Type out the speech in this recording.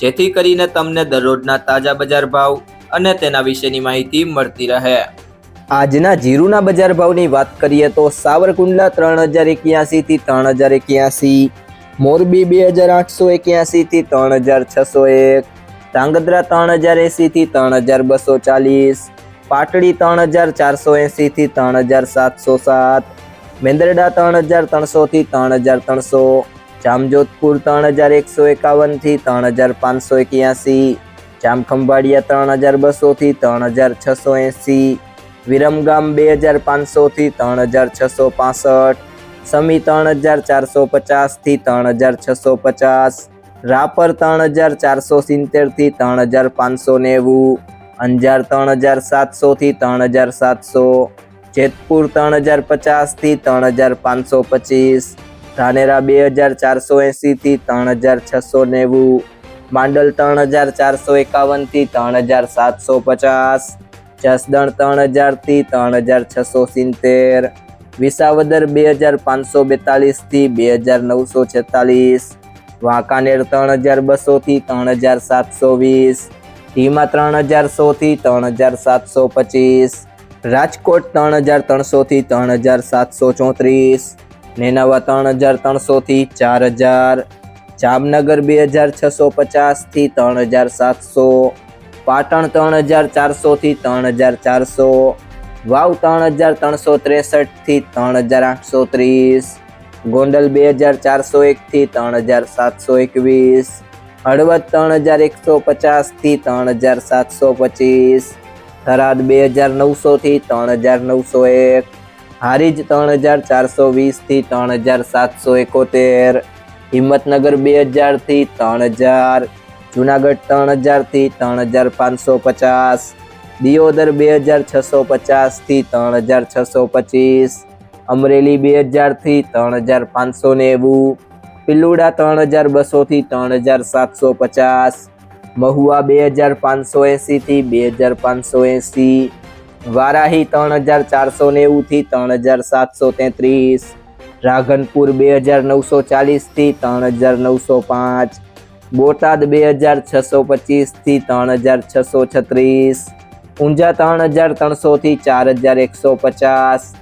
જેથી કરીને તમને દરરોજના તાજા બજાર ભાવ અને તેના વિશેની માહિતી મળતી રહે. આજના જીરુના બજાર ભાવની વાત કરીએ તો સાવરકુંડલા ત્રણ હજાર એક્યાસી થી ત્રણ હજાર એક્યાસી, મોરબી બે હજાર આઠસો એક્યાસી થી ત્રણ હજાર છસો એક, ધાંગધ્રા ત્રણ હજાર એંસીથી ત્રણ હજાર બસો ચાલીસ, પાટડી ત્રણ હજાર ચારસો એંસીથી ત્રણ હજાર સાતસો સાત, મેંદરડા ત્રણ હજાર ત્રણસો થી ત્રણ હજાર ત્રણસો જામજોધપુર ત્રણ હજાર એકસો એકાવનથી ત્રણ હજાર પાંચસો એક્યાસી જામખંભાળિયા ત્રણ હજાર બસો થી ત્રણ હજાર છસો એંસી વિરમગામ બે હજાર પાંચસો થી ત્રણ હજાર છસો પાસઠ સમી ત્રણ હજાર ચારસો પચાસથી ત્રણ હજાર છસો પચાસ રાપર ત્રણ હજાર ચારસો સિત્તેરથી ત્રણ હજાર પાંચસો નેવું અંજાર ત્રણ હજાર સાતસો થી ત્રણ હજાર સાતસો જેતપુર ત્રણ હજાર પચાસથી ત્રણ હજાર પાંચસો પચીસ ધાનેરા બે હજાર ચારસો એંસીથી ત્રણ હજાર છસો નેવું માંડલ ત્રણ હજાર ચારસો એકાવનથી ત્રણ હજાર સાતસો પચાસ જસદણ ત્રણ હજારથી ત્રણ હજાર છસો સિત્તેર વિસાવદર બે હજાર પાંચસો બેતાલીસથી બે હજાર નવસો છેતાલીસ વાંકાનેર ત્રણ હજાર બસોથી ત્રણ હજાર સાતસો વીસ ધીમા ત્રણ હજાર સોથી ત્રણ હજાર સાતસો પચીસ રાજકોટ ત્રણ હજાર ત્રણસોથી ત્રણ હજાર સાતસો ચોત્રીસ નેનાવા ત્રણ હજાર ત્રણસો થી ચાર હજાર જામનગર બે હજાર છસો પચાસથી ત્રણ હજાર સાતસો પાટણ ત્રણ હજાર ચારસો થી ત્રણ હજાર ચારસો વાવ ત્રણ હજાર ત્રણસો ત્રેસઠથી ત્રણ હજાર આઠસો ત્રીસ ગોંડલ બે હજાર ચારસો એક થી ત્રણ હજાર સાતસો એકવીસ હળવદ ત્રણ હજાર એકસો પચાસથી ત્રણ હજાર સાતસો પચીસ થરાદ બે હજાર નવસો થી ત્રણ હજાર નવસો એક હારીજ ત્રણ હજાર ચારસો વીસથી ત્રણ હજાર સાતસો એકોતેર. હિંમતનગર બે હજારથી ત્રણ હજાર. જુનાગઢ ત્રણ હજારથી ત્રણ હજાર પાંચસો પચાસ. દિયોદર બે હજાર છસો પચાસથી ત્રણ હજાર છસો પચીસ. અમરેલી બે હજારથી ત્રણ હજાર પાંચસો નેવું. પિલ્લુડા ત્રણ હજાર બસો થી ત્રણ હજાર સાતસો પચાસ. મહુવા બે હજાર પાંચસો એંસી થી બે હજાર પાંચસો એંસી. વારાહી ત્રણ હજાર ચારસો નેવુંથી ત્રણ હજાર સાતસો તેત્રીસ. રાધનપુર બે હજાર નવસો ચાલીસથી ત્રણ હજાર નવસો પાંચ. બોટાદ બે હજાર છસો પચીસથી ત્રણ હજાર છસો છત્રીસ. ઊંઝા ત્રણ હજાર ત્રણસોથી ચાર હજાર એકસો પચાસ.